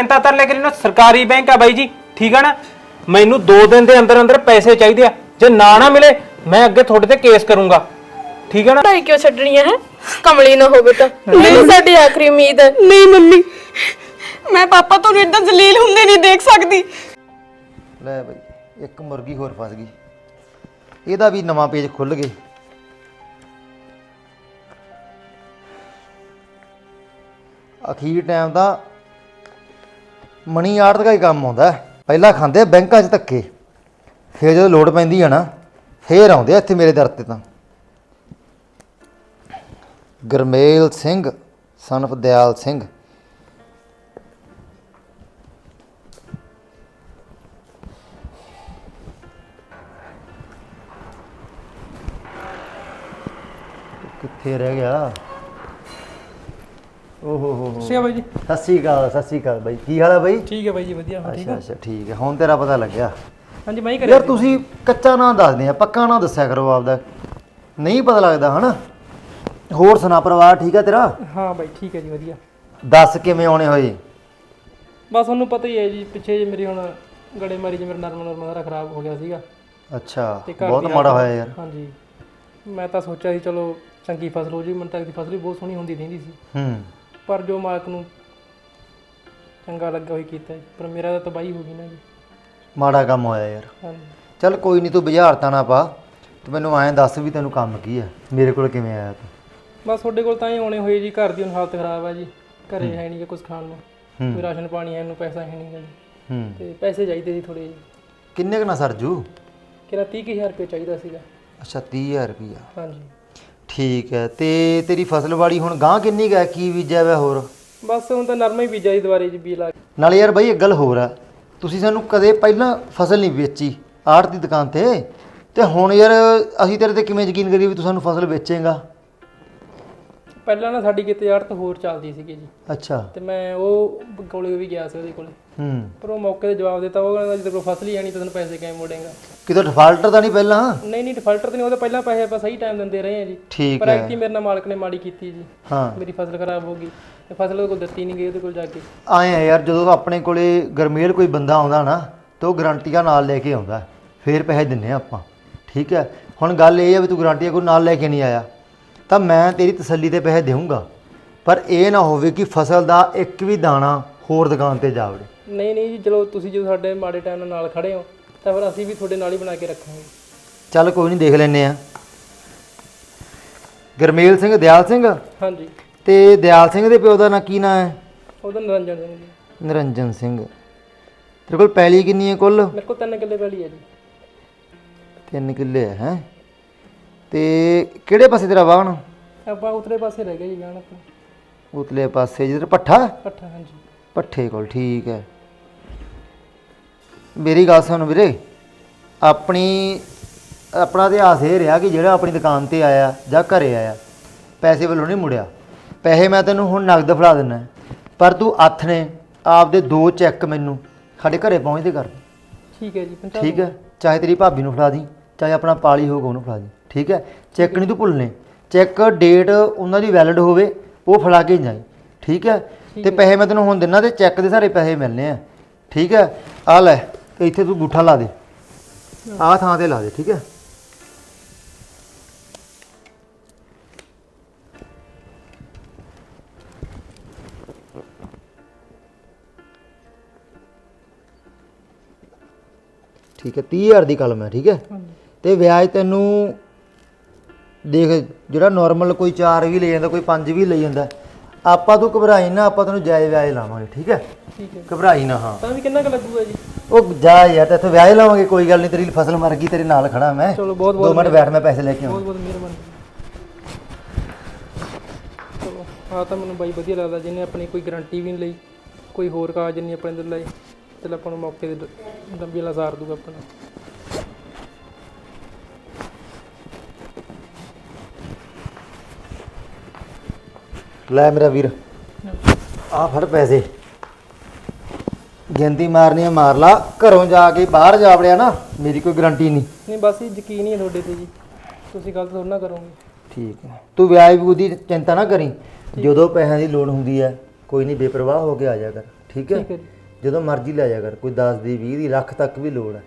ਚਿੰਤਾ ਤਰ ਲੈ ਕੇ ਨਾ ਸਰਕਾਰੀ ਬੈਂਕ ਆ ਬਾਈ ਜੀ ਠੀਕ ਆ ਨਾ? ਮੈਨੂੰ 2 ਦਿਨ ਦੇ ਅੰਦਰ ਅੰਦਰ ਪੈਸੇ ਚਾਹੀਦੇ ਆ। ਜੇ ਨਾ ਨਾ ਮਿਲੇ ਮੈਂ ਅੱਗੇ ਤੁਹਾਡੇ ਤੇ ਕੇਸ ਕਰੂੰਗਾ। ਠੀਕ ਆ ਨਾ? ਪੜਾਈ ਕਿਉਂ ਛੱਡਣੀ ਹੈ? ਕਮਲੀ ਨਾ ਹੋਵੇ ਤਾਂ। ਨਹੀਂ ਸਾਡੀ ਆਖਰੀ ਉਮੀਦ ਹੈ। ਨਹੀਂ ਮੰਮੀ। ਮੈਂ ਪਾਪਾ ਤੋਂ ਇਦਾਂ ਜ਼ਲੀਲ ਹੁੰਦੇ ਨਹੀਂ ਦੇਖ ਸਕਦੀ। ਲੈ ਬਈ ਇੱਕ ਮੁਰਗੀ ਹੋਰ ਫਸ ਗਈ। ਇਹਦਾ ਵੀ ਨਵਾਂ ਪੇਜ ਖੁੱਲ ਗਿਆ। ਅਖੀਰ ਟਾਈਮ ਦਾ ਮਨੀ ਆੜਤ ਦਾ ਹੀ ਕੰਮ ਆਉਂਦਾ ਪਹਿਲਾਂ ਖਾਂਦੇ ਬੈਂਕਾਂ 'ਚ ਧੱਕੇ। ਫਿਰ ਜਦੋਂ ਲੋੜ ਪੈਂਦੀ ਆ ਨਾ, ਫੇਰ ਆਉਂਦੇ ਆ ਇੱਥੇ ਮੇਰੇ ਦਰ ਤੇ ਤਾਂ। ਗਰਮੇਲ ਸਿੰਘ, ਸਨਫ ਦਿਆਲ ਸਿੰਘ। ਕਿੱਥੇ ਰਹਿ ਗਿਆ? ਓਹ ਹੋ ਹੋ ਹੋ। ਸਿਆ ਬਾਈ ਜੀ। ਸਤਿ ਸ਼੍ਰੀ ਅਕਾਲ ਸਤਿ ਸ਼੍ਰੀ ਅਕਾਲ ਬਾਈ। ਕੀ ਹਾਲ ਹੈ ਬਾਈ? ਠੀਕ ਹੈ ਬਾਈ ਜੀ ਵਧੀਆ ਹੋ ਠੀਕ ਅੱਛਾ ਅੱਛਾ ਠੀਕ ਹੈ ਹੁਣ ਤੇਰਾ ਪਤਾ ਲੱਗਿਆ। ਹਾਂਜੀ ਮੈਂ ਹੀ ਯਾਰ ਤੁਸੀਂ ਕੱਚਾ ਨਾਂ ਦੱਸਦੇ ਆ ਪੱਕਾ ਨਾਂ ਦੱਸਿਆ ਕਰੋ ਆਪਦਾ। ਨਹੀਂ ਪਤਾ ਲੱਗਦਾ ਹਨਾ? ਹੋਰ ਸੁਣਾ ਪਰਿਵਾਰ ਠੀਕ ਹੈ ਤੇਰਾ? ਹਾਂ ਬਾਈ ਠੀਕ ਹੈ ਜੀ ਵਧੀਆ। ਦੱਸ ਕਿਵੇਂ ਆਉਣੇ ਹੋਏ? ਬਸ ਤੁਹਾਨੂੰ ਪਤਾ ਹੀ ਹੈ ਜੀ ਪਿੱਛੇ ਜੇ ਮੇਰੀ ਹੁਣ ਗੜੇ ਮਾਰੀ ਜੇ ਮੇਰਾ ਨਰਮ ਨਰਮ ਸਾਰਾ ਖਰਾਬ ਹੋ ਗਿਆ ਸੀਗਾ। ਅੱਛਾ ਤੇ ਘਰ ਬਹੁਤ ਦੀ ਮਾੜਾ ਹਾਲਤ- ਹੋਇਆ ਯਾਰ। ਹਾਂਜੀ। ਮੈਂ ਤਾਂ ਸੋਚਿਆ ਸੀ ਚਲੋ ਚੰਗੀ ਫਸਲ ਹੋ ਜੀ ਮਨ ਦੀ ਫਸਲ ਵੀ ਬਹੁਤ ਸੋਹਣੀ ਹੁੰਦੀ ਦਿੰਦੀ ਸੀ। ਹੂੰ। ਪਰ ਜੋ ਮਾਲਕ ਨੂੰ ਚੰਗਾ ਲੱਗਾ ਹੋਈ ਕੀਤਾ ਜੀ। ਪਰ ਮੇਰਾ ਤਾਂ ਤਬਾਹੀ ਹੋ ਗਈ ਨਾ ਜੀ। ਮਾੜਾ ਕੰਮ ਹੋਇਆ ਯਾਰ। ਹਾਂਜੀ। ਚੱਲ ਕੋਈ ਨਹੀਂ ਤੂੰ ਬੁਝਾਰਤਾ ਨਾ ਪਾ। ਤੂੰ ਮੈਨੂੰ ਐਂ ਦੱਸ ਵੀ ਤੈਨੂੰ ਕੰਮ ਕੀ ਹੈ ਮੇਰੇ ਕੋਲ ਕਿਵੇਂ ਆਇਆ ਤੂੰ? ਬਸ ਤੁਹਾਡੇ ਕੋਲ ਤਾਂ ਹੀ ਆਉਣੇ ਹੋਏ ਜੀ ਘਰ ਦੀ ਹੁਣ ਹਾਲਤ ਖਰਾਬ ਹੈ ਜੀ। ਘਰੇ ਹੈ। ਨਹੀਂ ਕੁਝ ਖਾਣ ਨੂੰ। ਹੂੰ। ਕੋਈ ਰਾਸ਼ਨ ਪਾਣੀ ਹੈ ਨੂੰ ਪੈਸਾ ਹੈ ਨਹੀਂ ਗਾ ਜੀ। ਹੂੰ। ਤੇ ਪੈਸੇ ਚਾਹੀਦੇ ਸੀ ਥੋੜੇ ਜੀ ਕਿੰਨੇ ਕੁ ਨਾ ਸਰਜੂ? ਕਿਹੜਾ 30000 ਰੁਪਏ ਚਾਹੀਦਾ ਸੀਗਾ। ਅੱਛਾ 30000 ਰੁਪਈਆ। ਹਾਂਜੀ। ਠੀਕ ਹੈ ਤੇ ਤੇਰੀ ਫਸਲ ਵਾੜੀ ਹੁਣ ਗਾਂ ਕਿੰਨੀ ਕੁ ਹੈ? ਕੀ ਬੀਜਿਆ ਵਾ ਹੋਰ? ਬਸ ਹੁਣ ਤਾਂ ਨਰਮਾ ਹੀ ਬੀਜਿਆ ਜੀ ਦੁਬਾਰੇ ਜੀ ਬੀ ਲਾ ਕੇ। ਨਾਲੇ ਯਾਰ ਬਾਈ ਇੱਕ ਗੱਲ ਹੋਰ ਆ ਤੁਸੀਂ ਸਾਨੂੰ ਕਦੇ ਪਹਿਲਾਂ ਫਸਲ ਨਹੀਂ ਵੇਚੀ ਆੜਤ ਦੀ ਦੁਕਾਨ ਤੇ? ਤੇ ਹੁਣ ਯਾਰ ਅਸੀਂ ਤੇਰੇ ਤੇ ਕਿਵੇਂ ਯਕੀਨ ਕਰੀਏ ਵੀ ਤੂੰ ਸਾਨੂੰ ਫਸਲ ਵੇਚੇਂਗਾ? ਪਹਿਲਾਂ ਨਾ ਸਾਡੀ ਕਿਤੇ ਆੜਤ ਹੋਰ ਚੱਲਦੀ ਸੀਗੀ ਜੀ। ਅੱਛਾ। ਤੇ ਮੈਂ ਉਹ ਕੋਲੇ ਵੀ ਗਿਆ ਸੀ ਉਹਦੇ ਕੋਲੇ। ਹੂੰ। ਪਰ ਉਹ ਮੌਕੇ ਤੇ ਜਵਾਬ ਦਿੱਤਾ ਉਹ ਕਹਿੰਦਾ ਜਦੋਂ ਫਸਲ ਹੀ ਆਣੀ ਤਾਂ ਤੈਨੂੰ ਪੈਸੇ ਕਿਵੇਂ ਮੋੜੇਗਾ। ਕਿਤੇ ਡਿਫਾਲਟਰ ਤਾਂ ਨਹੀਂ ਪਹਿਲਾਂ? ਨਹੀਂ ਨਹੀਂ ਡਿਫਾਲਟਰ ਤੇ ਨਹੀਂ ਉਹਦੇ ਪਹਿਲਾਂ ਪੈਸੇ ਆਪਾਂ ਸਹੀ ਟਾਈਮ ਦਿੰਦੇ ਰਹੇ ਆ ਜੀ। ਠੀਕ ਪਰ ਹੈ। ਐਕਟੀ ਮੇਰੇ ਨਾਲ ਮਾਲਕ ਨੇ ਮਾੜੀ ਕੀਤੀ ਜੀ। ਹਾਂ। ਮੇਰੀ ਫਸਲ ਖਰਾਬ ਹੋ ਗਈ ਤੇ ਫਸਲ ਉਹਦੇ ਕੋਲ ਦਿੱਤੀ ਨਹੀਂ ਗਈ ਉਹਦੇ ਕੋਲ ਜਾ ਕੇ। ਆਏ ਆ ਯਾਰ ਜਦੋਂ ਆਪਣੇ ਕੋਲੇ ਗਰਮੇਲ ਕੋਈ ਬੰਦਾ ਆਉਂਦਾ ਨਾ ਤੇ ਉਹ ਗਰੰਟੀਆਂ ਨਾਲ ਲੈ ਕੇ ਆਉਂਦਾ। ਫੇਰ ਪੈਸੇ ਦਿੰਨੇ ਆ ਆਪਾਂ। ਠੀਕ ਹੈ। ਹੁਣ ਗੱਲ ਇਹ ਆ ਵੀ ਤੂੰ ਗਰੰਟੀਆਂ ਕੋਈ ਨਾਲ ਲੈ ਕੇ ਨਹੀਂ ਆਇਆ। ਤਾਂ ਮੈਂ ਤੇਰੀ ਤਸੱਲੀ ਤੇ ਪੈਸੇ ਦੇਵਾਂਗਾ ਪਰ ਇਹ ਨਾ ਹੋਵੇ ਕਿ ਫਸਲ ਦਾ ਇੱਕ ਵੀ ਦਾਣਾ ਹੋਰ ਦੁਕਾਨ ਤੇ ਜਾ ਵੜੇ। ਨਹੀਂ ਨਹੀਂ ਜੀ ਚਲੋ ਤੁਸੀਂ ਜਦੋਂ ਸਾਡੇ ਮਾੜੇ ਟਾਈਮ ਨਾਲ ਖੜੇ ਹੋ ਤਾਂ ਫਿਰ ਅਸੀਂ ਵੀ ਤੁਹਾਡੇ ਨਾਲ ਹੀ ਬਣਾ ਕੇ ਰੱਖਾਂਗੇ। ਚੱਲ ਕੋਈ ਨਹੀਂ ਦੇਖ ਲੈਨੇ ਆ ਗਰਮੇਲ ਸਿੰਘ ਦਿਆਲ ਸਿੰਘ? ਹਾਂਜੀ। ਤੇ ਦਿਆਲ ਸਿੰਘ ਦੇ ਪਿਓ ਦਾ ਨਾਂ ਕੀ ਨਾਂ ਹੈ? ਉਹਦਾ ਨਿਰੰਜਨ ਸਿੰਘ ਜੀ। ਨਿਰੰਜਨ ਸਿੰਘ। ਤੇਰੇ ਕੋਲ ਪੈਲੀ ਕਿੰਨੀ ਹੈ ਕੁੱਲ? ਮੇਰੇ ਕੋਲ ਤਿੰਨ ਕਿੱਲੇ ਪਹਿਲੀ ਹੈ ਜੀ। ਤਿੰਨ ਕਿੱਲੇ ਹੈ ਹੈਂ? ਤੇ ਕਿਹੜੇ ਪਾਸੇ ਤੇਰਾ ਵਾਹਣ? ਆਪਾਂ ਉਤਰੇ ਪਾਸੇ ਰਹਿ ਗਏ ਜੀ ਜਾਣ ਆਪਣਾ ਉਤਲੇ ਪਾਸੇ ਜਿੱਧਰ ਪੱਠਾ ਪੱਠਾ ਹਾਂਜੀ। ਪੱਠੇ ਕੋਲ ਠੀਕ ਹੈ। ਮੇਰੀ ਗੱਲ ਸੁਣ ਵੀਰੇ ਆਪਣੀ ਆਪਣਾ ਇਤਿਹਾਸ ਇਹ ਰਿਹਾ ਕਿ ਜਿਹੜਾ ਆਪਣੀ ਦੁਕਾਨ ਤੇ ਆਇਆ ਜਾਂ ਘਰੇ ਆਇਆ ਪੈਸੇ ਵੱਲੋਂ ਨਹੀਂ ਮੁੜਿਆ। ਪੈਸੇ ਮੈਂ ਤੈਨੂੰ ਹੁਣ ਨਗਦ ਫੜਾ ਦਿੰਦਾ ਪਰ ਤੂੰ ਹੱਥ ਨੇ ਆਪਦੇ ਦੋ ਚੈੱਕ ਮੈਨੂੰ ਸਾਡੇ ਘਰੇ ਪਹੁੰਚਦੇ ਕਰ। ਠੀਕ ਹੈ ਜੀ ਠੀਕ ਹੈ ਚਾਹੇ ਤੇਰੀ ਭਾਬੀ ਨੂੰ ਫੜਾ ਦੀ ਚਾਹੇ ਆਪਣਾ ਪਾਲੀ ਹੋਊਗਾ ਉਹਨੂੰ ਫੜਾ ਦੀ। ਠੀਕ ਹੈ? ਚੈੱਕ ਨਹੀਂ ਤੂੰ ਭੁੱਲਨੇ ਚੈੱਕ ਡੇਟ ਉਹਨਾਂ ਦੀ ਵੈਲਿਡ ਹੋਵੇ ਉਹ ਫੜਾ ਕੇ ਜਾਈ। ਠੀਕ ਹੈ? ਤੇ ਪੈਸੇ ਮੈਂ ਤੈਨੂੰ ਹੁਣ ਦਿੰਨਾ ਤੇ ਚੈੱਕ ਦੇ ਸਾਰੇ ਪੈਸੇ ਮਿਲਨੇ ਆ। ਠੀਕ ਹੈ? ਆ ਲੈ ਤੇ ਇੱਥੇ ਤੂੰ ਗੁੱਠਾ ਲਾ ਦੇ। ਆਹ ਥਾਂ ਤੇ ਲਾ ਦੇ ਠੀਕ ਹੈ? ਠੀਕ ਹੈ? 30000 ਦੀ ਕਲਮ ਹੈ ਠੀਕ ਹੈ? ਤੇ ਵਿਆਜ ਤੈਨੂੰ ਦੇਖ ਜਿਹੜਾ ਨਾਰਮਲ ਕੋਈ 4 ਵੀ ਲੈ ਜਾਂਦਾ ਕੋਈ 5 ਵੀ ਲੈ ਜਾਂਦਾ ਆਪਾਂ ਤੂੰ ਘਬਰਾਈ ਨਾ ਆਪਾਂ ਤੈਨੂੰ ਜਾਇਜ਼ ਵਿਆਜ ਲਾਵਾਂਗੇ ਠੀਕ ਹੈ? ਠੀਕ ਹੈ। ਘਬਰਾਈ ਨਾ ਹਾਂ। ਤਾਂ ਵੀ ਕਿੰਨਾ ਕੁ ਲੱਗੂਗਾ ਜੀ? ਉਹ ਜਾ ਯਾਰ ਤੇ ਇੱਥੇ ਵਿਆਜ ਲਾਵਾਂਗੇ ਕੋਈ ਗੱਲ ਨਹੀਂ ਤੇਰੀ ਫਸਲ ਮਰ ਗਈ ਤੇਰੇ ਨਾਲ ਖੜਾ ਮੈਂ। ਚਲੋ ਬਹੁਤ ਦੋ ਬਹੁਤ ਮਿੰਟ ਬੈਠ ਮੈਂ ਪੈਸੇ ਲੈ ਕੇ ਬਹੁਤ ਆਵਾਂ ਬਹੁਤ ਮਿਹਰਬਾਨੀ। ਚਲੋ ਆ ਤਾਂ ਮੈਨੂੰ ਬਾਈ ਵਧੀਆ ਲੱਗਦਾ ਜਿਹਨੇ ਆਪਣੀ ਕੋਈ ਗਾਰੰਟੀ ਵੀ ਨਹੀਂ ਲਈ ਕੋਈ ਹੋਰ ਕਾਗਜ਼ ਨਹੀਂ ਆਪਣੇ ਤੋਂ ਲਏ ਚਲ ਆਪਾਂ ਨੂੰ ਮੌਕੇ ਤੇ ਲੰਬੀ ਲਸਾਰ ਦੂਗਾ ਆਪਣਾ ਲੈ ਮੇਰਾ ਵੀਰ। ਆ ਫੜ ਪੈਸੇ। ਗਿਣਤੀ ਮਾਰਨੀ ਆ ਮਾਰ ਲਾ। ਘਰੋਂ ਜਾ ਕੇ ਬਾਹਰ ਜਾ ਵੜਿਆ ਨਾ ਮੇਰੀ ਕੋਈ ਗਾਰੰਟੀ ਨਹੀਂ। ਨਹੀਂ ਬਸ ਇਹ ਯਕੀਨ ਹੀ ਹੈ ਤੁਹਾਡੇ ਤੇ ਜੀ। ਤੁਸੀਂ ਗਲਤ ਥੋੜ੍ਹਾ ਨਾ ਕਰੋਗੇ। ਠੀਕ ਹੈ। ਤੂੰ ਵਿਆਜ ਵਿਊ ਦੀ ਚਿੰਤਾ ਨਾ ਕਰੀ। ਜਦੋਂ ਪੈਸਿਆਂ ਦੀ ਲੋੜ ਹੁੰਦੀ ਹੈ ਕੋਈ ਨਹੀਂ ਬੇਪਰਵਾਹ ਹੋ ਕੇ ਆ ਜਾ ਕਰ। ਠੀਕ ਹੈ? ਠੀਕ ਹੈ ਜੀ। ਜਦੋਂ ਮਰਜ਼ੀ ਲੈ ਜਾ ਕਰ। ਕੋਈ 10 ਦੀ 20 ਦੀ ਲੱਖ ਤੱਕ ਵੀ ਲੋੜ ਹੈ।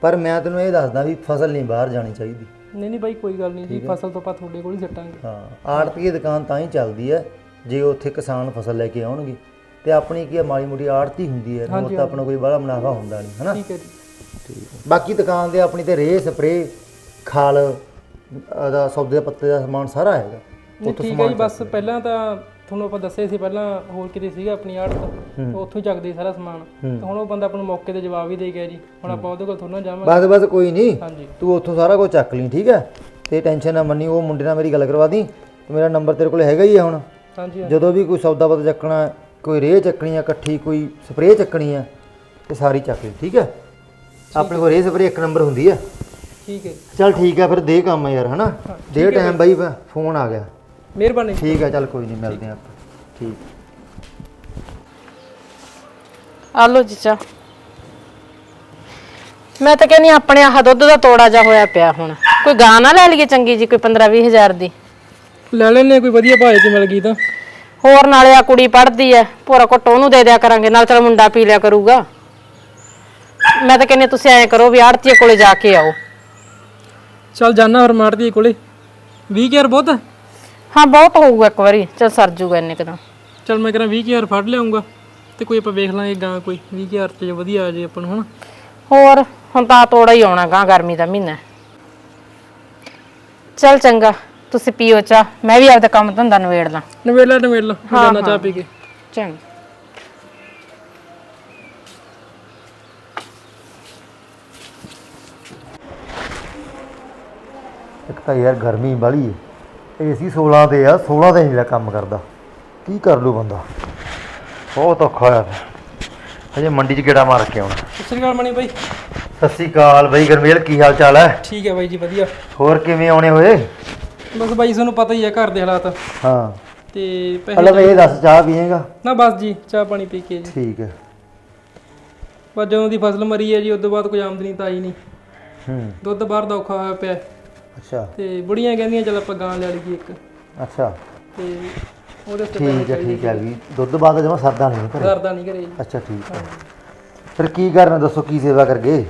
ਪਰ ਮੈਂ ਤੈਨੂੰ ਇਹ ਦੱਸਦਾ ਵੀ ਫਸਲ ਨਹੀਂ ਬਾਹਰ ਜਾਣੀ ਚਾਹੀਦੀ। ਨਹੀਂ ਨਹੀਂ ਬਾਈ ਕੋਈ ਗੱਲ ਨਹੀਂ ਜੀ। ਫਸਲ ਤੋਂ ਆਪਾਂ ਤੁਹਾਡੇ ਕੋਲ ਹੀ ਸੱਟਾਂਗੇ। ਹਾਂ ਆੜਤੀ ਦੀ ਦੁਕਾਨ ਤਾਂ ਹੀ ਚੱਲਦੀ ਹੈ। ਜੇ ਉੱਥੇ ਕਿਸਾਨ ਫਸਲ ਲੈ ਕੇ ਆਉਣਗੇ ਤੇ ਆਪਣੀ ਕੀ ਹੈ ਮਾੜੀ ਮੋਟੀ ਆੜਤੀ ਹੁੰਦੀ ਹੈ ਉਹ ਤਾਂ ਆਪਣਾ ਕੋਈ ਬੜਾ ਮੁਨਾਫਾ ਹੁੰਦਾ ਨਹੀਂ ਹਨਾ? ਠੀਕ ਹੈ ਜੀ। ਬਾਕੀ ਦੁਕਾਨ ਦੇ ਆਪਣੀ ਤੇ ਰੇਹ ਸਪਰੇ ਖਲ ਦਾ ਸੌਦੇ ਦਾ ਪੱਤੇ ਦਾ ਸਮਾਨ ਸਾਰਾ ਹੈਗਾ। ਨਹੀਂ ਠੀਕ ਹੈ ਜੀ ਬਸ ਪਹਿਲਾਂ ਤਾਂ ਤੁਹਾਨੂੰ ਆਪਾਂ ਦੱਸਿਆ ਸੀ ਪਹਿਲਾਂ ਹੋਰ ਕਿਤੇ ਸੀਗਾ ਆਪਣੀ ਆੜ ਤੋਂ ਉੱਥੋਂ ਹੀ ਚੱਕਦੇ ਸੀ ਸਾਰਾ ਸਮਾਨ। ਤੇ ਹੁਣ ਉਹ ਬੰਦਾ ਆਪਾਂ ਨੂੰ ਮੌਕੇ ਤੇ ਜਵਾਬ ਹੀ ਦੇ ਗਿਆ ਜੀ। ਹੁਣ ਆਪਾਂ ਉਹਦੇ ਕੋਲ ਥੋੜਾ ਜਾਵਾਂਗੇ। ਬਸ ਬਸ ਕੋਈ ਨਹੀਂ। ਹਾਂਜੀ। ਤੂੰ ਉੱਥੋਂ ਸਾਰਾ ਕੁਝ ਚੱਕ ਲਈ ਠੀਕ ਹੈ? ਤੇ ਟੈਨਸ਼ਨ ਨਾ ਮੰਨੀ ਉਹ ਮੁੰਡੇ ਨਾਲ ਮੇਰੀ ਗੱਲ ਕਰਵਾ ਦੀ। ਤੇ ਮੇਰਾ ਨੰਬਰ ਤੇਰੇ ਕੋਲ ਹੈਗਾ ਹੀ ਹੈ ਹੁਣ। ਹਾਂਜੀ ਜਦੋਂ ਵੀ ਕੋਈ ਸੌਦਾ ਪਤਾ ਚੱਕਣਾ ਹੈ, ਕੋਈ ਰੇਹ ਚੱਕਣੀ ਆ ਇਕੱਠੀ ਕੋਈ ਸਪਰੇਅ ਚੱਕਣੀ ਆ ਤੇ ਸਾਰੀ ਚੱਕ ਲਈ ਠੀਕ ਹੈ ਆਪਣੇ ਕੋਲ ਰੇਹ ਸਪਰੇਅ ਇੱਕ ਨੰਬਰ ਹੁੰਦੀ ਹੈ ਠੀਕ ਹੈ। ਚੱਲ ਠੀਕ ਹੈ ਫਿਰ ਦੇ ਕੰਮ ਯਾਰ ਹਨਾ? ਦੇ ਟਾਈਮ ਬਾਈ ਫੋਨ ਆ ਗਿਆ। ਮਿਹਰਬਾਨੀ ਠੀਕ ਹੈ ਚੱਲ ਕੋਈ ਨਹੀਂ ਮਿਲਦੇ ਆਪਾਂ। ਠੀਕ। ਆ ਜੀ ਚਾਹ। ਮੈਂ ਤਾਂ ਕਹਿੰਦੀ ਹਾਂ, ਆਪਣੇ ਆਹ ਦੁੱਧ ਦਾ ਤੋੜਾ ਜਾ ਹੋਇਆ ਪਿਆ ਹੁਣ। ਕੋਈ ਗਾਂ ਨਾ ਲੈ ਲਈਏ ਚੰਗੀ ਜੀ ਕੋਈ 15 20 ਹਜ਼ਾਰ ਦੀ। ਲੈ ਲੈਣੇ ਕੋਈ ਵਧੀਆ ਭਾਅ ਚ ਮਿਲ ਗਈ ਤਾਂ। ਹੋਰ ਨਾਲੇ ਆ ਕੁੜੀ ਪੜਦੀ ਐ ਪੂਰਾ ਘੁੱਟ ਉਹਨੂੰ ਦੇ ਦਿਆ ਕਰਾਂਗੇ ਨਾਲ ਚਲ ਮੁੰਡਾ ਪੀ ਲਿਆ ਕਰੂਗਾ। ਮੈਂ ਤਾਂ ਕਹਿੰਦੀ ਹਾਂ, ਤੁਸੀਂ ਐਂ ਕਰੋ ਵੀ ਆੜਤੀਏ ਕੋਲੇ ਜਾ ਕੇ ਆਓ। ਚੱਲ ਜਾਣਾ ਫਿਰ ਮਾਰਦੀ ਕੋਲੇ। 20000 ਬਹੁਤ ਹੈ? ਹਾਂ ਬਹੁਤ ਹੋਊਗਾ ਇੱਕ ਵਾਰੀ ਚਲ ਸਰ ਜੂਗਾ ਇੰਨੇ ਕਦਾਂ ਚੱਲ ਮੈਂ ਕਰਾਂ 20000 ਫੜ ਲਿਆਉਂਗਾ ਤੇ ਕੋਈ ਆਪਾਂ ਵੇਖ ਲਾਂਗੇ ਗਾਂ ਕੋਈ 20000 ਚ ਜੇ ਵਧੀਆ ਆ ਜੇ ਆਪਾਂ ਨੂੰ ਹੁਣ ਹੋਰ ਹੁਣ ਤਾਂ ਤੋੜਾ ਹੀ ਆਉਣਾ ਗਾਂ ਗਰਮੀ ਦਾ ਮਹੀਨਾ। ਚਲ ਚੰਗਾ। ਤੁਸੀਂ ਪੀਓ ਚਾਹ ਮੈਂ ਵੀ ਆਪਦਾ ਕੰਮ ਧੰਦਾ ਨਵੇੜ ਲਾਂ। ਨਵੇਲਾ ਨਵੇਲਾ ਮੈਂ ਜਾਣਾ ਚਾਹ ਪੀ ਕੇ। ਚੰਗਾ। ਇੱਕ ਤਾਂ ਯਾਰ ਗਰਮੀ ਬਾਲੀ ਹੈ ਏਸੀ 16 ਤੇ ਆ 16 ਤੇ ਨਹੀਂ ਜਿਹੜਾ ਕੰਮ ਕਰਦਾ। ਕੀ ਕਰ ਲੂ ਬੰਦਾ? ਬਹੁਤ ਔਖਾ ਹੋਇਆ ਪਿਆ। ਹਜੇ ਮੰਡੀ 'ਚ ਗੇੜਾ ਮਾਰ ਕੇ ਆਉਣਾ। ਸਤਿ ਸ੍ਰੀ ਅਕਾਲ ਮਣੀ ਬਾਈ। ਸਤਿ ਸ਼੍ਰੀ ਅਕਾਲ ਬਾਈ ਗਰਮੇਲ ਕੀ ਹਾਲ ਚਾਲ ਹੈ? ਠੀਕ ਹੈ ਬਾਈ ਜੀ ਵਧੀਆ। ਹੋਰ ਕਿਵੇਂ ਆਉਣੇ ਹੋਏ? ਬਸ ਬਾਈ ਤੁਹਾਨੂੰ ਪਤਾ ਹੀ ਹੈ ਘਰ ਦੇ ਹਾਲਾਤ। ਹਾਂ। ਤੇ ਪੈਸੇ ਇਹ ਦੱਸ ਚਾਹ ਪੀਏਗਾ? ਨਾ ਬਸ ਜੀ ਚਾਹ ਪਾਣੀ ਪੀ ਕੇ ਜੀ। ਠੀਕ ਹੈ। ਬਸ ਜਦੋਂ ਦੀ ਫਸਲ ਮਰੀ ਹੈ ਜੀ ਉਸ ਤੋਂ ਬਾਅਦ ਕੋਈ ਆਮਦਨੀ ਤਾਂ ਆਈ ਨਹੀਂ। ਹੂੰ। ਦੁੱਧ ਬਾਹਰ ਦਾ ਔਖਾ ਹੋਇਆ ਪਿਆ। ਅੱਛਾ। ਤੇ ਬੁੜੀਆਂ ਕਹਿੰਦੀਆਂ ਚਲ ਆਪਾਂ ਗਾਂ ਲੈ ਲਈਏ ਇੱਕ। ਅੱਛਾ। ਤੇ ਉਹਦੇ ਉੱਤੇ ਠੀਕ ਹੈ ਠੀਕ ਹੈ ਵੀ ਦੁੱਧ ਬਾਅਦ ਜਮਾ ਸਰਦਾ ਨਹੀਂ ਘਰੇ। ਕਰਦਾ ਨਹੀਂ ਘਰੇ ਜੀ। ਅੱਛਾ ਠੀਕ ਹੈ। ਫਿਰ ਕੀ ਕਰਨਾ ਦੱਸੋ ਕੀ ਸੇਵਾ ਕਰਗੇ?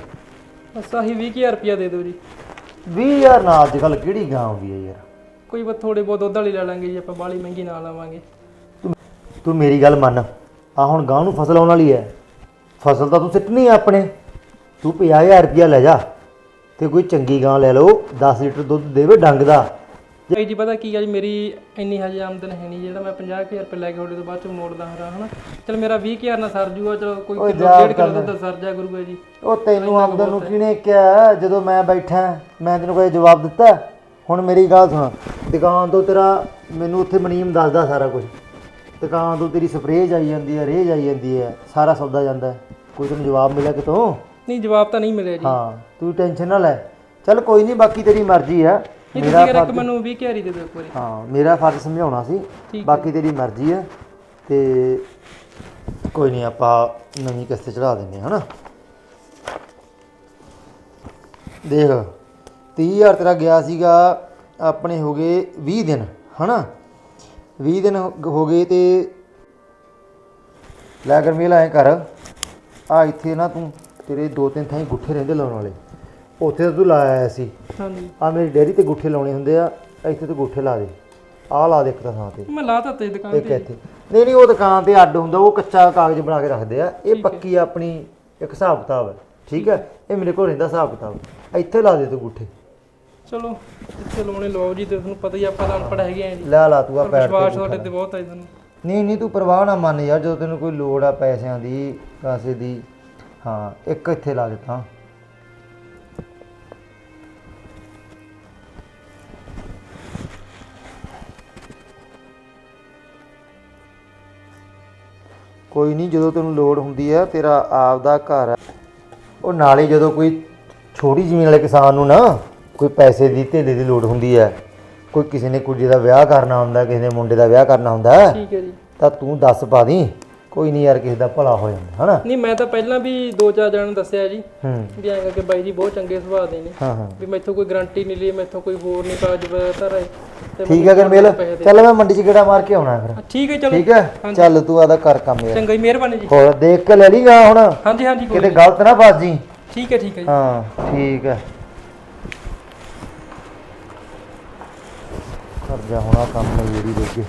ਬਸ ਆਹੀ 20000 ਰੁਪਇਆ ਦੇ ਦਿਓ ਜੀ। 20000 ਨਾਲ ਅੱਜ ਕੱਲ ਕਿਹੜੀ ਗਾਂ ਆਉਂਦੀ ਹੈ ਯਾਰ? ਕੋਈ ਬਸ ਥੋੜੇ ਬਹੁਤ ਦੁੱਧ ਵਾਲੀ ਲੈ ਲਾਂਗੇ ਜੀ ਆਪਾਂ ਬਾਲੀ ਮਹਿੰਗੀ ਨਾ ਲਾਵਾਂਗੇ। ਤੂੰ ਮੇਰੀ ਗੱਲ ਮੰਨ। ਆ ਹੁਣ ਗਾਂ ਨੂੰ ਫਸਲ ਆਉਣ ਵਾਲੀ ਹੈ ਫਸਲ ਤਾਂ ਤੂੰ ਸਿੱਟਣੀ ਆ ਆਪਣੇ। ਤੂੰ 50000 ਰੁਪਇਆ ਲੈ ਜਾ ਤੇ ਕੋਈ ਚੰਗੀ ਗਾਂ ਲੈ ਲਓ 10 ਲੀਟਰ ਦੁੱਧ ਦੇਵੇ ਡੰਗ ਦਾ। ਭਾਈ ਜੀ ਪਤਾ ਕੀ ਆ ਜੀ ਮੇਰੀ ਇੰਨੀ ਹਜੇ ਆਮਦਨ ਹੈ ਨਹੀਂ ਜਿਹੜਾ ਮੈਂ 50000 ਰੁਪਏ ਲੈ ਕੇ ਤੁਹਾਡੇ ਤੋਂ ਬਾਅਦ ਚ ਮੋੜਦਾ ਹਾਂ ਹਨਾ। ਚਲ ਮੇਰਾ 20000 ਨਾਲ ਸਰ ਜੂਗਾ ਚਲੋ ਕੋਈ ਓਏ ਕਿਲੋ ਜਾ ਡੇਢ ਕਿਲੋ। ਦੁੱਧ ਸਰ ਜਾ ਕਰੂਗਾ ਜੀ। ਉਹ ਤੈਨੂੰ ਆਮਦਨ ਨੂੰ ਕਿਹਨੇ ਕਿਹਾ ਜਦੋਂ ਮੈਂ ਬੈਠਾ ਮੈਂ ਤੈਨੂੰ ਕੋਈ ਜਵਾਬ ਦਿੱਤਾ। ਹੁਣ ਮੇਰੀ ਗੱਲ ਸੁਣ। ਦੁਕਾਨ ਤੋਂ ਤੇਰਾ ਮੈਨੂੰ ਉੱਥੇ ਮਨੀਮ ਦੱਸਦਾ ਸਾਰਾ ਕੁਝ ਦੁਕਾਨ ਤੋਂ ਤੇਰੀ ਸਪਰੇਅ ਜਾਈ ਜਾਂਦੀ ਹੈ ਰੇਹ ਜਾਈ ਜਾਂਦੀ ਹੈ ਸਾਰਾ ਸੌਦਾ ਜਾਂਦਾ ਹੈ। ਕੋਈ ਤੈਨੂੰ ਜਵਾਬ ਮਿਲਿਆ ਕਿਤੋਂ? ਨਹੀਂ ਜਵਾਬ ਤਾਂ ਨਹੀਂ ਮਿਲਿਆ ਜੀ। ਹਾਂ ਤੂੰ ਟੈਨਸ਼ਨ ਨਾ ਲੈ। ਚੱਲ ਕੋਈ ਨਹੀਂ ਬਾਕੀ ਤੇਰੀ ਮਰਜ਼ੀ ਆ ਤੁਸੀਂ ਕਰ ਇੱਕ ਮੈਨੂੰ 20000 ਹੀ ਦੇ ਦਿਓ ਇੱਕ ਵਾਰੀ। ਹਾਂ ਮੇਰਾ ਫਰਜ਼ ਸਮਝਾਉਣਾ ਸੀ। ਬਾਕੀ ਤੇਰੀ ਮਰਜ਼ੀ ਹੈ ਤੇ ਕੋਈ ਨਹੀਂ ਆਪਾਂ ਨਵੀਂ ਕਿਸ਼ਤ ਚੜਾ ਦਿੰਨੇ ਹਾਂ ਹਨਾ? ਦੇਖ 30000 ਤੇਰਾ ਗਿਆ ਸੀਗਾ। ਆਪਣੇ ਹੋ ਗਏ 20 ਦਿਨ ਹਨਾ? 20 ਦਿਨ ਹੋ- ਗਏ ਤੇ ਲੈ ਕਰ ਮੇਲ ਐ ਕਰ ਆ ਇੱਥੇ ਨਾ ਤੂੰ ਤੇਰੇ ਦੋ ਤਿੰਨ ਥਾਈ ਗੁੱਠੇ ਰਹਿੰਦੇ ਲਾਉਣ ਵਾਲੇ। ਉੱਥੇ ਤਾਂ ਤੂੰ ਲਾਇਆ ਆਇਆ ਸੀ। ਹਾਂਜੀ। ਆ ਮੇਰੀ ਡੈਰੀ ਤੇ ਗੁੱਠੇ ਲਾਉਣੇ ਹੁੰਦੇ ਆ ਇੱਥੇ ਤੇ ਗੁੱਠੇ ਲਾ ਦੇ। ਆਹ ਲਾ ਦੇ ਇੱਕ ਤਾਂ ਥਾਂ ਤੇ। ਮੈਂ ਲਾਤਾ ਤੇ ਦੁਕਾਨ ਇੱਕ ਤੇ। ਇੱਥੇ। ਨਹੀਂ ਨਹੀਂ ਉਹ ਦੁਕਾਨ ਤੇ ਅੱਡ ਹੁੰਦਾ ਉਹ ਕੱਚਾ ਕਾਗਜ਼ ਬਣਾ ਕੇ ਰੱਖਦੇ ਆ। ਇਹ ਪੱਕੀ ਆਪਣੀ ਇੱਕ ਹਿਸਾਬ ਕਿਤਾਬ ਹੈ ਠੀਕ ਹੈ? ਇਹ ਮੇਰੇ ਕੋਲ ਰਹਿੰਦਾ ਹਿਸਾਬ ਕਿਤਾਬ। ਇੱਥੇ ਲਾ ਦੇ ਤੂੰ ਗੁੱਠੇ। ਚਲੋ ਇੱਥੇ ਲਾਉਣੇ ਲਵਾਓ ਜੀ ਤੇ ਤੁਹਾਨੂੰ ਪਤਾ ਹੀ ਆ, ਆਪਾਂ ਤਾਂ ਅਨਪੜ੍ਹ ਹੈਗੇ ਆ ਜੀ। ਲੈ ਲਾ ਤੂੰ ਆ ਪੈਰ ਤੇ ਵਿਸ਼ਵਾਸ ਤੁਹਾਡੇ। ਤੇ ਬਹੁਤ ਹੈ ਜੀ ਤੁਹਾਨੂੰ। ਨਹੀਂ ਨਹੀਂ ਤੂੰ ਪਰਵਾਹ ਨਾ ਮੰਨ ਯਾਰ ਜਦੋਂ ਤੈਨੂੰ ਕੋਈ ਲੋੜ ਆ ਪੈਸਿਆਂ ਦੀ ਕਾਸੇ ਦੀ। ਹਾਂ ਇੱਕ ਇੱਥੇ ਲਾ ਦਿੱਤਾ। ਕੋਈ ਨਹੀਂ ਜਦੋਂ ਤੈਨੂੰ ਲੋੜ ਹੁੰਦੀ ਆ ਤੇਰਾ ਆਪਦਾ ਘਰ ਆ। ਉਹ ਨਾਲੇ ਜਦੋਂ ਕੋਈ ਛੋਟੀ ਜ਼ਮੀਨ ਵਾਲੇ ਕਿਸਾਨ ਨੂੰ ਨਾ ਕੋਈ ਪੈਸੇ ਦੀ ਧੇਲੇ ਦੀ ਲੋੜ ਹੁੰਦੀ ਹੈ ਕੋਈ ਕਿਸੇ ਨੇ ਕੁੜੀ ਦਾ ਵਿਆਹ ਕਰਨਾ ਹੁੰਦਾ ਕਿਸੇ ਨੇ ਮੁੰਡੇ ਦਾ ਵਿਆਹ ਕਰਨਾ ਹੁੰਦਾ ਠੀਕ ਹੈ ਜੀ। ਤਾਂ ਤੂੰ ਦੱਸ ਪਾ ਦੀ ਕੋਈ ਨਹੀਂ ਯਾਰ ਕਿਸੇ ਦਾ ਭਲਾ ਹੋ ਜਾਂਦਾ ਹਨਾ? ਨਹੀਂ ਮੈਂ ਤਾਂ ਪਹਿਲਾਂ ਵੀ ਦੋ ਚਾਰ ਜਣਾਂ ਨੂੰ ਦੱਸਿਆ ਜੀ ਹੂੰ। ਵੀ ਐਂ ਕਰਕੇ ਬਾਈ ਜੀ ਬਹੁਤ ਚੰਗੇ ਸੁਭਾਅ ਦੇ ਨੇ ਹਾਂ ਹਾਂ। ਵੀ ਮੈਥੋਂ ਕੋਈ ਗਾਰੰਟੀ ਨਹੀਂ ਲਈ ਮੈਥੋਂ ਕੋਈ ਹੋਰ ਨਹੀਂ ਵਗੈਰਾ ਰਹੇ ਤੇ ਠੀਕ ਹੈ ਗਰਮੇਲ ਚੱਲ ਮੈਂ ਮੰਡੀ 'ਚ ਗੇੜਾ ਮਾਰ ਕੇ ਆਉਣਾ ਫਿਰ। ਠੀਕ ਹੈ ਚਲੋ। ਠੀਕ ਹੈ? ਚੱਲ ਤੂੰ ਆਦਾ ਕਰ ਕੰਮ ਯਾਰ। ਚੰਗਾ ਜੀ ਮਿਹਰਬਾਨੀ ਜੀ। ਹੋਰ ਦੇਖ ਕੇ ਲੈ ਲਈ ਗਾ ਹੁਣ। ਹਾਂਜੀ ਹਾਂਜੀ ਕਿਤੇ ਗਲਤ ਨਾ ਫਸ ਜੀ। ਠੀਕ ਹੈ ਠੀਕ ਹੈ ਜੀ। ਹਾਂ ਠੀਕ ਹੈ। ਕਰ ਜਾ ਹੁਣ ਕੰਮ ਨੂੰ ਜਿਹੜੀ ਦੇ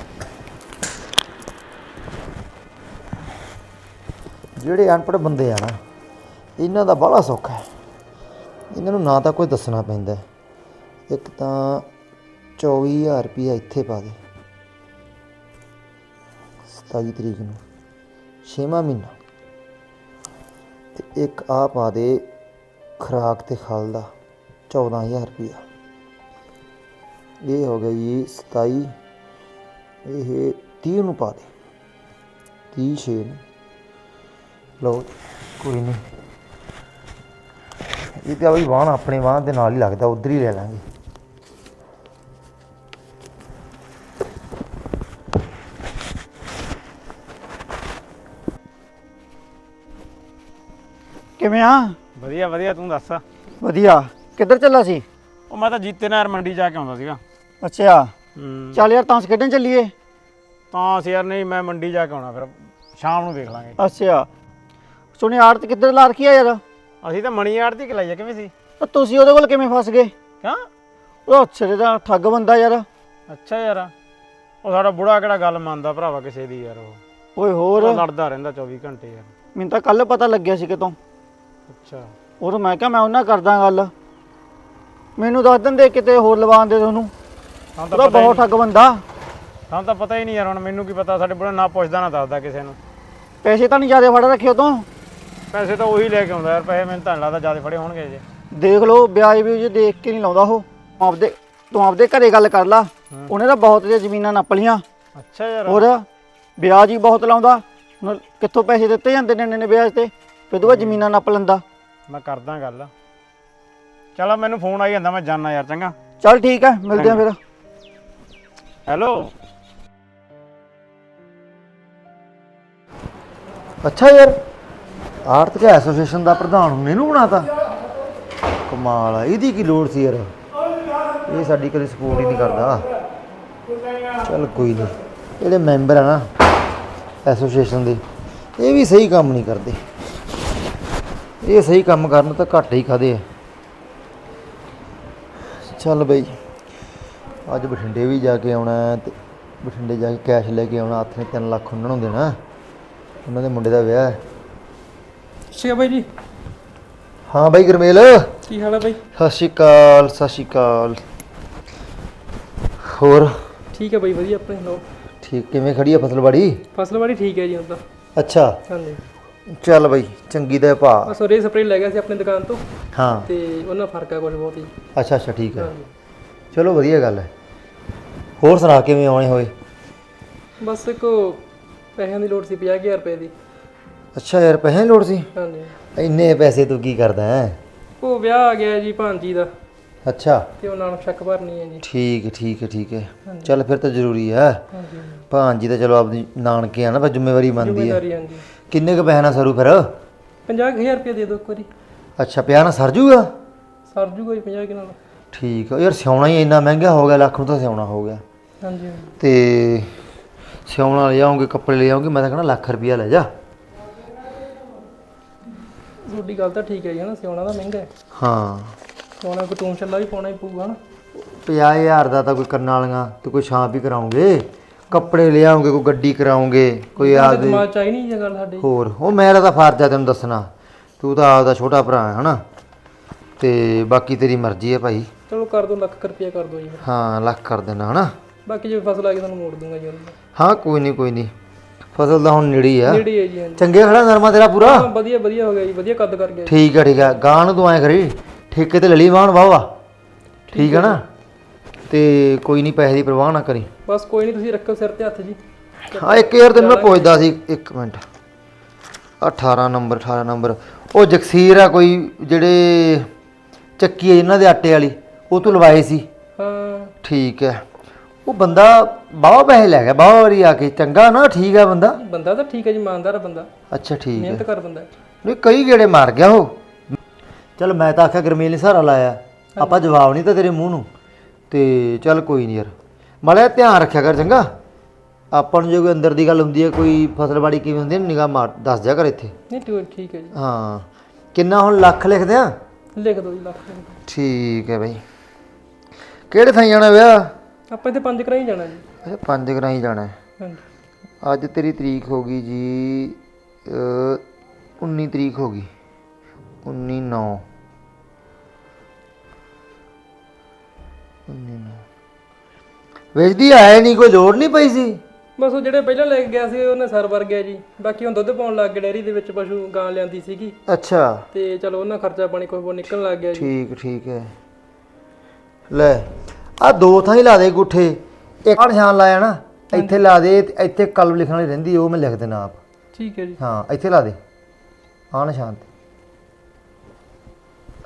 ਜਿਹੜੇ ਅਨਪੜ੍ਹ ਬੰਦੇ ਆ ਨਾ, ਇਹਨਾਂ ਦਾ ਬੜਾ ਸੌਖਾ ਹੈ। ਇਹਨਾਂ ਨੂੰ ਨਾ ਤਾਂ ਕੋਈ ਦੱਸਣਾ ਪੈਂਦਾ ਇੱਕ ਤਾਂ 24000 ਰੁਪਇਆ ਇੱਥੇ ਪਾ ਦੇ। 27 ਤਰੀਕ ਨੂੰ 6ਵਾਂ ਮਹੀਨਾ। ਤੇ ਇੱਕ ਆ ਪਾ ਦੇ ਖਰਾਕ ਤੇ ਖਲ ਦਾ 14000 ਰੁਪਇਆ ਇਹ ਹੋ ਗਿਆ ਜੀ 27 ਇਹ 30 ਨੂੰ ਪਾ ਦੇ। 30 ਛੇ ਨੂੰ। ਲਓ ਕੋਈ ਨਹੀਂ। ਇਹ ਤਾਂ ਬਈ ਵਾਹਨ ਆਪਣੇ ਵਾਹਨ ਦੇ ਨਾਲ ਹੀ ਲੱਗਦਾ ਉਧਰ ਹੀ ਲੈ ਲਾਂਗੇ। ਕਿਵੇਂ ਆ? ਵਧੀਆ ਵਧੀਆ ਤੂੰ ਦੱਸ? ਵਧੀਆ। ਕਿੱਧਰ ਚੱਲਾ ਸੀ? ਉਹ ਮੈਂ ਤਾਂ ਜੀਤੇ ਨਾਲ ਮੰਡੀ ਜਾ ਕੇ ਆਉਂਦਾ ਸੀਗਾ। ਅੱਛਾ। ਹੂੰ। ਚੱਲ ਯਾਰ ਤਾਂਸ ਖੇਡਣ ਚੱਲੀਏ। ਤਾਂ ਅਸੀਂ ਯਾਰ ਨਹੀਂ ਮੈਂ ਮੰਡੀ ਜਾ ਕੇ ਆਉਣਾ ਫਿਰ ਸ਼ਾਮ ਨੂੰ ਦੇਖ ਲਾਂਗੇ। ਅੱਛਾ। ਸੁਣੀ ਆੜਤ ਕਿੱਧਰ ਲਾ ਰੱਖੀ ਆ ਯਾਰ? ਅਸੀਂ ਤਾਂ ਮਣੀ ਆੜ ਦੀ ਕਲਾਈ ਆ ਕਿਵੇਂ ਸੀ? ਤਾਂ ਤੁਸੀਂ ਉਹਦੇ ਕੋਲ ਕਿਵੇਂ ਫਸ ਗਏ? ਕਿਉਂ? ਉਹ ਸਿਰੇ ਦਾ ਠੱਗ ਬੰਦਾ ਯਾਰ। ਅੱਛਾ ਯਾਰ। ਉਹ ਸਾਡਾ ਬੁੜਾ ਕਿਹੜਾ ਗੱਲ ਮੰਨਦਾ ਭਰਾਵਾ ਕਿਸੇ ਦੀ ਯਾਰ ਉਹ। ਓਏ ਹੋਰ। ਉਹ ਲੜਦਾ ਰਹਿੰਦਾ 24 ਘੰਟੇ ਯਾਰ। ਮੈਨੂੰ ਤਾਂ ਕੱਲ ਪਤਾ ਲੱਗਿਆ ਸੀ ਕਿਤੋਂ। ਅੱਛਾ। ਉਹ ਤਾਂ ਮੈਂ ਕਿਹਾ ਮੈਂ ਉਹਨਾਂ ਕਰਦਾ ਗੱਲ। ਮੈਨੂੰ ਦੱਸ ਦਿੰਦੇ ਕਿਤੇ ਹੋਰ ਲਵਾਉਣ ਦੇ ਤੁਹਾਨੂੰ ਉਹਦਾ ਤਾਂ ਪਤਾ ਹੀ ਬਹੁਤ ਠੱਗ ਬੰਦਾ। ਸਾਨੂੰ ਤਾਂ ਪਤਾ ਹੀ ਨਹੀਂ ਯਾਰ ਹੁਣ ਮੈਨੂੰ ਕੀ ਪਤਾ ਸਾਡੇ ਬੁੜਾ ਨਾ ਪੁੱਛਦਾ ਨਾ ਦੱਸਦਾ ਕਿਸੇ ਨੂੰ। ਪੈਸੇ ਤਾਂ ਨਹੀਂ ਜ਼ਿਆਦਾ ਫੜ ਰੱਖੇ ਉਹ ਤੋਂ ਪੈਸੇ ਤਾਂ ਉਹੀ ਲੈ ਕੇ ਆਉਂਦਾ ਯਾਰ ਪੈਸੇ ਮੈਨੂੰ ਤਾਂ ਨੀ ਲੱਗਦਾ ਜ਼ਿਆਦਾ ਫੜੇ ਹੋਣਗੇ ਜੇ। ਦੇਖ ਲਓ ਵਿਆਜ ਵੀ ਜੇ ਦੇਖ ਕੇ ਨਹੀਂ ਲਾਉਂਦਾ ਉਹ। ਤੂੰ ਆਪਦੇ ਤੂੰ ਆਪਦੇ ਘਰੇ ਗੱਲ ਕਰ ਲਾ। ਉਹਨੇ ਤਾਂ ਬਹੁਤ ਜੇ ਜ਼ਮੀਨਾਂ ਨੱਪ ਲੀਆਂ ਅੱਛਾ ਯਾਰ। ਹੋਰ ਵਿਆਜ ਹੀ ਬਹੁਤ ਲਾਉਂਦਾ। ਹੁਣ ਕਿੱਥੋਂ ਪੈਸੇ ਦਿੱਤੇ ਜਾਂਦੇ ਨੇ ਇੰਨੇ ਨੇ ਵਿਆਜ ਤੇ? ਫਿਰ ਤੋਂ ਬਾਅਦ ਜ਼ਮੀਨਾਂ ਨੱਪ ਲੈਂਦਾ। ਮੈਂ ਕਰਦਾ ਗੱਲ। ਚਲੋ ਮੈਨੂੰ ਫੋਨ ਆਈ ਜਾਂਦਾ ਮੈਂ ਜਾਣਾ ਯਾਰ ਚੰਗਾ। ਚੱਲ ਠੀਕ ਹੈ ਮਿਲਦੇ ਆ ਫਿਰ। ਹੈਲੋ ਅੱਛਾ ਯਾਰ ਆਰਥਿਕ ਐਸੋਸੀਏਸ਼ਨ ਦਾ ਪ੍ਰਧਾਨ ਹੁਣ ਇਹਨੂੰ ਬਣਾਤਾ। ਕਮਾਲ ਆ ਇਹਦੀ ਕੀ ਲੋੜ ਸੀ ਯਾਰ? ਇਹ ਸਾਡੀ ਕਦੇ ਸਪੋਰਟ ਹੀ ਨਹੀਂ ਕਰਦਾ। ਚੱਲ ਕੋਈ ਨਹੀਂ ਜਿਹੜੇ ਮੈਂਬਰ ਆ ਨਾ ਐਸੋਸੀਏਸ਼ਨ ਦੇ ਇਹ ਵੀ ਸਹੀ ਕੰਮ ਨਹੀਂ ਕਰਦੇ। ਇਹ ਸਹੀ ਕੰਮ ਕਰਨ ਤਾਂ ਘੱਟ ਹੀ ਖਾਦੇ ਆ। ਚੱਲ ਬਈ। ਅੱਜ ਬਠਿੰਡੇ ਵੀ ਜਾ ਕੇ ਆਉਣਾ ਹੈ ਤੇ ਬਠਿੰਡੇ ਜਾ ਕੇ ਕੈਸ਼ ਲੈ ਕੇ ਆਉਣਾ ਹੱਥ ਨੇ 3 ਲੱਖ ਉਹਨਾਂ ਨੂੰ ਦੇਣਾ। ਉਹਨਾਂ ਦੇ ਮੁੰਡੇ ਦਾ ਵਿਆਹ ਹੈ। ਅੱਛਾ ਬਾਈ ਜੀ। ਹਾਂ ਬਾਈ ਗਰਮੇਲ। ਕੀ ਹਾਲ ਹੈ ਬਾਈ? ਸਤਿ ਸ਼੍ਰੀ ਅਕਾਲ ਸਤਿ ਸ਼੍ਰੀ ਅਕਾਲ। ਹੋਰ? ਠੀਕ ਹੈ ਬਾਈ ਵਧੀਆ ਆਪਣੇ ਸੁਣਾਓ? ਠੀਕ ਕਿਵੇਂ ਖੜੀ ਆ ਫਸਲਬਾੜੀ ਫਸਲ ਬਾੜੀ ਠੀਕ ਹੈ ਜੀ ਹੁਣ ਤਾਂ। ਅੱਛਾ। ਹਾਂਜੀ। ਚੱਲ ਬਾਈ ਚੰਗੀ ਦਾ ਭਾ। ਬਸ ਰੇ ਸਪਰੇ ਲੈ ਗਿਆ ਸੀ ਆਪਣੀ ਦੁਕਾਨ ਤੋਂ। ਹਾਂ। ਤੇ ਉਹਨਾਂ ਫ਼ਰਕ ਹੈ ਕੁਝ ਬਹੁਤ ਹੀ। ਅੱਛਾ ਅੱਛਾ ਠੀਕ ਹੈ। ਚਲੋ ਵਧੀਆ ਗੱਲ ਹੈ। ਹੋਰ ਸੁਣਾ ਕਿਵੇਂ ਆਉਣੇ ਹੋਏ? ਬਸ ਇੱਕ ਪੈਸਿਆਂ ਦੀ ਲੋੜ ਸੀ 50000 ਰੁਪਏ ਦੀ। ਅੱਛਾ ਯਾਰ ਪੈਸੇ ਦੀ ਲੋੜ ਸੀ? ਹਾਂਜੀ। ਇੰਨੇ ਪੈਸੇ ਤੂੰ ਕੀ ਕਰਦਾ ਹੈ? ਉਹ ਵਿਆਹ ਆ ਗਿਆ ਜੀ ਭਾਂਜੀ ਦਾ। ਅੱਛਾ। ਤੇ ਉਹ ਨਾਲ ਸ਼ੱਕ ਭਰਨੀ ਹੈ ਜੀ। ਠੀਕ ਠੀਕ ਹੈ ਠੀਕ ਹੈ। ਚੱਲ ਫਿਰ ਤਾਂ ਜ਼ਰੂਰੀ ਹੈ। ਹਾਂਜੀ ਭਾਂਜੀ ਤਾਂ ਚਲੋ ਆਪਦੀ ਨਾਨਕੇ ਆ ਨਾ ਜ਼ਿੰਮੇਵਾਰੀ ਬਣਦੀ ਹੈ। ਜ਼ਿੰਮੇਵਾਰੀ ਹਾਂਜੀ। ਕਿੰਨੇ ਕੁ ਪੈਸੇ ਨਾਲ ਸਰੂ ਫਿਰ? 50000 ਰੁਪਏ ਦੇ ਦਿਓ ਇੱਕ ਵਾਰੀ। ਅੱਛਾ ਪਿਆ ਨਾ ਸਰ ਜੂਗਾ? ਸਰ ਜੂਗਾ ਜੀ 50 ਕੇ ਨਾਲ। ਠੀਕ ਆ। ਯਾਰ ਸਿਉਣਾ ਹੀ ਇੰਨਾ ਮਹਿੰਗਾ ਹੋ ਗਿਆ ਲੱਖ ਨੂੰ ਤਾਂ ਸਿਉਣਾ ਹੋ ਗਿਆ। ਹਾਂਜੀ ਹਾਂਜੀ। ਤੇ ਸਿਉਣਾ ਲੈ ਆਉਂਗੇ ਕੱਪੜੇ ਲੈ ਆਉਂਗੇ ਮੈਂ ਤਾਂ ਕਹਿੰਦਾ ਲੱਖ ਰੁਪਇਆ ਲੈ ਜਾ। ਤੁਹਾਡੀ ਗੱਲ ਤਾਂ ਠੀਕ ਹੈ ਜੀ ਹਨਾ ਸਿਉਣਾ ਦਾ ਮਹਿੰਗਾ ਹੈ। ਹਾਂ। ਸਿਉਣਾ ਕੋਈ ਟੂਮ ਛੱਲਾ ਵੀ ਪਾਉਣਾ ਹੀ ਪਊਗਾ ਹਨਾ 50000 ਦਾ ਤਾਂ ਕੋਈ ਕਰਨ ਵਾਲੀਆਂ ਤੇ ਕੋਈ ਛਾਂਪ ਵੀ ਕਰਾਉਂਗੇ। ਕੱਪੜੇ ਲੈ ਆਉਂਗੇ ਕੋਈ ਗੱਡੀ ਕਰਾਉਂਗੇ ਕੋਈ ਆਪਦੇ ਦਿਮਾਗ ਚ ਆਈ ਨਹੀਂ ਇਹ ਗੱਲ ਸਾਡੇ? ਹੋਰ ਉਹ ਮੇਰਾ ਤਾਂ ਫਰਜ਼ ਆ ਤੈਨੂੰ ਦੱਸਣਾ। ਤੂੰ ਤਾਂ ਆਪਦਾ ਛੋਟਾ ਭਰਾ ਹੈ ਹਨਾ? ਤੇ ਬਾਕੀ ਤੇਰੀ ਮਰਜ਼ੀ ਹੈ ਭਾਈ। ਚਲੋ ਕਰ ਦੋ ਲੱਖ ਰੁਪਏ ਕਰ ਦੋ ਜੀ ਫਿਰ। ਹਾਂ ਲੱਖ ਕਰ ਦੇਣਾ ਹਨਾ? ਬਾਕੀ ਜੇ ਫਸਲ ਆ ਗਈ ਤੁਹਾਨੂੰ ਮੋੜ ਦੂੰਗਾ ਜੀ ਉਹਨਾਂ। ਹਾਂ ਕੋਈ ਨਹੀਂ ਕੋਈ ਨਹੀਂ। ਫਸਲ ਦਾ ਹੁਣ ਨੇੜੇ ਆ। ਨੇੜੇ ਹੈ ਜੀ ਹਾਂਜੀ। ਚੰਗੇ ਖੜਾ ਨਰਮਾ ਤੇਰਾ ਪੂਰਾ? ਹਾਂ ਵਧੀਆ ਵਧੀਆ ਹੋ ਗਿਆ ਜੀ ਵਧੀਆ ਕੱਦ ਕਰ ਗਿਆ ਜੀ। ਠੀਕ ਹੈ ਠੀਕ ਹੈ ਗਾਂ ਨੂੰ ਤੂੰ ਐ ਕਰੀ ਠੇਕੇ ਤੇ ਲੈ ਲਈ ਵਾਹਣ ਵਾਵਾ ਠੀਕ ਹੈ ਨਾ? ਤੇ ਕੋਈ ਨਹੀਂ ਪੈਸੇ ਦੀ ਪਰਵਾਹ ਨਾ ਕਰੀ। ਬਸ ਕੋਈ ਨਹੀਂ ਤੁਸੀਂ ਰੱਖੋ ਸਿਰ ਤੇ ਹੱਥ ਜੀ। ਹਾਂ ਇੱਕ ਯਾਰ ਤੈਨੂੰ ਮੈਂ ਪੁੱਛਦਾ ਸੀ ਇੱਕ ਮਿੰਟ। 18 number 18 number. ਉਹ ਜਗਸੀਰ ਆ ਕੋਈ ਜਿਹੜੇ ਚੱਕੀ ਹੈ ਇਹਨਾਂ ਦੇ ਆਟੇ ਵਾਲੀ ਉਹ ਤੂੰ ਲਵਾਏ ਸੀ? ਹਾਂ। ਠੀਕ ਹੈ। ਉਹ ਬੰਦਾ ਬਾਵਾ ਪੈਸੇ ਲੈ ਗਿਆ ਬਾਵਾ ਵਾਰੀ ਆ ਕੇ। ਚੰਗਾ ਨਾ ਠੀਕ ਆ ਬੰਦਾ? ਬੰਦਾ ਤਾਂ ਠੀਕ ਹੈ ਜੀ ਇਮਾਨਦਾਰ ਆ ਬੰਦਾ। ਅੱਛਾ ਠੀਕ ਹੈ। ਮਿਹਨਤ ਕਰ ਬੰਦਾ। ਨਹੀਂ ਕਈ ਗੇੜੇ ਮਾਰ ਗਿਆ ਉਹ। ਚਲ ਮੈਂ ਤਾਂ ਆਖਿਆ ਗਰਮੇਲ ਨੇ ਸਹਾਰਾ ਲਾਇਆ। ਆਪਾਂ ਜਵਾਬ ਨਹੀਂ ਤਾਂ ਤੇਰੇ ਮੂੰਹ ਨੂੰ। ਤੇ ਚਲ ਕੋਈ ਨਹੀਂ ਯਾਰ। ਜਿਹਾ ਧਿਆਨ ਰੱਖਿਆ ਕਰ ਚੰਗਾ। ਆਪਾਂ ਨੂੰ ਜੇ ਕੋਈ ਅੰਦਰ ਦੀ ਗੱਲ ਹੁੰਦੀ ਹੈ ਕੋਈ ਫਸਲਬਾੜੀ ਕਿਵੇਂ ਹੁੰਦੀ ਹੈ ਨਿਗਾਹ ਮਾਰ ਦੱਸ ਦਿਆ ਕਰ ਇੱਥੇ। ਨਹੀਂ ਠੀਕ- ਠੀਕ ਹੈ ਜੀ। ਹਾਂ। ਕਿੰਨਾ ਹੁਣ ਲੱਖ ਲਿਖਦੇ ਆ ਲਿਖ ਦਿਓ ਜੀ ਲੱਖ ਲਿਖ ਦਿਓ। ਠੀਕ ਹੈ ਬਈ। ਕਿਹੜੇ ਥਾਂ ਜਾਣਾ ਵਿਆਹ? ਆਪਾਂ ਇੱਥੇ ਪੰਜ ਕਰਾਈ ਜਾਣਾ ਜੀ। ਅੱਛਾ ਪੰਜ ਗਰਾਈ ਜਾਣਾ। ਹੈ। ਹਾਂਜੀ। ਅੱਜ ਤੇਰੀ ਤਰੀਕ ਹੋ ਗਈ ਜੀ ਅ, 19 ਤਰੀਕ ਹੋ ਗਈ। 19 9 19 9 ਵੇਚਦੀ ਆਇਆ ਨਹੀਂ ਕੋਈ ਲੋੜ ਨਹੀਂ ਪਈ ਸੀ? ਬਸ ਉਹ ਜਿਹੜੇ ਪਹਿਲਾਂ ਲੈ ਕੇ ਗਿਆ ਸੀ ਉਹਨੇ ਸਰ ਵਰ ਗਿਆ ਜੀ। ਬਾਕੀ ਹੁਣ ਦੁੱਧ ਪਾਉਣ ਲੱਗ ਗਏ ਡੈਰੀ ਦੇ ਵਿੱਚ ਪਸ਼ੂ ਗਾਂ ਲਿਆਂਦੀ ਸੀਗੀ। ਅੱਛਾ। ਤੇ ਚਲੋ ਉਹਨਾਂ ਖਰਚਾ ਪਾਣੀ ਕੋਈ ਬਹੁਤ ਨਿਕਲਣ ਲੱਗ ਗਿਆ ਜੀ। ਠੀਕ ਠੀਕ ਹੈ। ਲੈ ਆ ਦੋ ਥਾਂ ਹੀ ਲਾ ਦੇ ਗੁੱਠੇ। ਇੱਕ ਆਹ ਨਿਸ਼ਾਨ ਲਾਇਆ ਨਾ ਇੱਥੇ ਲਾ ਦੇ ਤੇ ਇੱਥੇ ਕਲਮ ਲਿਖਣ ਵਾਲੀ ਰਹਿੰਦੀ ਉਹ ਮੈਂ ਲਿਖ ਦੇਣਾ ਆਪ। ਠੀਕ ਹੈ ਜੀ। ਹਾਂ ਇੱਥੇ ਲਾ ਦੇ। ਆਹ ਨਿਸ਼ਾਨ ਤੇ।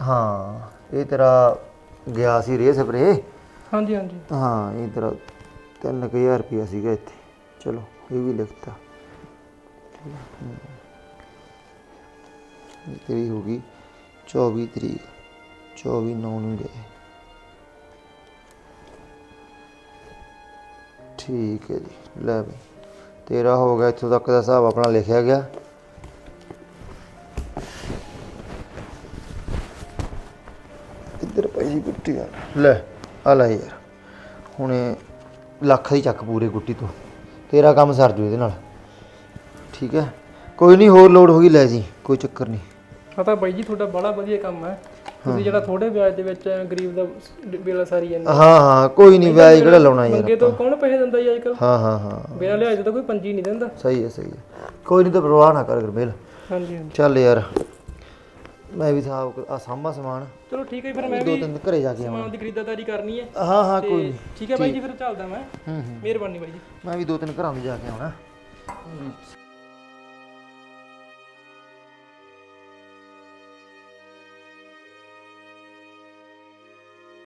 ਹਾਂ ਇਹ ਤੇਰਾ ਗਿਆ ਸੀ ਰੇ ਸਪਰੇ ਹਾਂਜੀ ਹਾਂਜੀ। ਹਾਂ, ਇਹ ਤੇਰਾ 3000 ਰੁਪਇਆ ਸੀਗਾ ਇੱਥੇ। ਚਲੋ, ਇਹ ਵੀ ਲਿਖਤਾ। ਇਹ ਤੇਰੀ ਹੋ ਗਈ 24 ਤਰੀਕ। 24 9 ਨੂੰ ਗਏ। ਠੀਕ ਹੈ ਜੀ, ਲੈ ਬਈ। ਤੇਰਾ ਹੋ ਗਿਆ, ਇੱਥੋਂ ਤੱਕ ਦਾ ਹਿਸਾਬ ਆਪਣਾ ਲਿਖਿਆ ਗਿਆ। ਇੱਧਰ ਪਈ ਸੀ ਗੁੱਟੀ ਲੈ। ਆ ਲੈ ਯਾਰ ਹੁਣ ਲੱਖ ਦੀ ਚੱਕ ਪੂਰੇ ਗੁੱਟੀ ਤੋਂ। ਤੇਰਾ ਕੰਮ ਸਰ ਜੂ ਇਹਦੇ ਨਾਲ। ਠੀਕ ਹੈ? ਕੋਈ ਨਹੀਂ ਹੋਰ ਲੋਡ ਹੋ ਗਈ ਲੈ ਜੀ ਕੋਈ ਚੱਕਰ ਨਹੀਂ। ਆ ਤਾਂ ਬਾਈ ਜੀ ਤੁਹਾਡਾ ਬੜਾ ਵਧੀਆ ਕੰਮ ਹੈ। ਤੁਸੀਂ ਜਿਹੜਾ ਥੋੜੇ ਵਿਆਜ ਦੇ ਵਿੱਚ ਗਰੀਬ ਦਾ ਵੇਲਾ ਸਾਰੀ ਜਾਂਦਾ ਹਾਂ। ਹਾਂ ਕੋਈ ਨਹੀਂ ਵਿਆਜ ਕਿਹੜਾ ਲਾਉਣਾ ਯਾਰ ਮੰਗੇ ਤੋਂ ਕੌਣ ਪੈਸੇ ਦਿੰਦਾ ਜੀ ਅੱਜਕੱਲ ਹਾਂ ਹਾਂ ਹਾਂ। ਬਿਨਾਂ ਲਿਆਜ ਤੋਂ ਕੋਈ ਪੰਜੀ ਨਹੀਂ ਦਿੰਦਾ। ਸਹੀ ਹੈ ਸਹੀ ਹੈ। ਕੋਈ ਨਹੀਂ ਤਾਂ ਪਰਵਾਹ ਨਾ ਕਰ ਗਰਮੇਲ। ਹਾਂਜੀ ਹਾਂਜੀ। ਚੱਲ ਯਾਰ। ਮੈਂ ਵੀ ਸਾਹ ਆ ਸਾਂਭਾ ਸਮਾਨ। ਚਲੋ ਠੀਕ ਹੈ ਜੀ, ਫਿਰ ਮੈਂ ਦੋ ਵੀ ਤਿੰਨ ਘਰੇ ਜਾ ਕੇ ਆਵਾਂ। ਸਮਾਨ ਦੀ ਖਰੀਦਦਾਰੀ ਕਰਨੀ ਹੈ। ਹਾਂ ਹਾਂ ਕੋਈ ਤੇ ਨਹੀਂ। ਠੀਕ ਹੈ ਬਾਈ ਜੀ ਫਿਰ ਚੱਲਦਾ ਮੈਂ। ਮਿਹਰਬਾਨੀ ਬਾਈ ਜੀ। ਮੈਂ ਵੀ ਦੋ ਤਿੰਨ ਘਰਾਂ ਦੇ ਜਾ ਕੇ ਆਉਣਾ।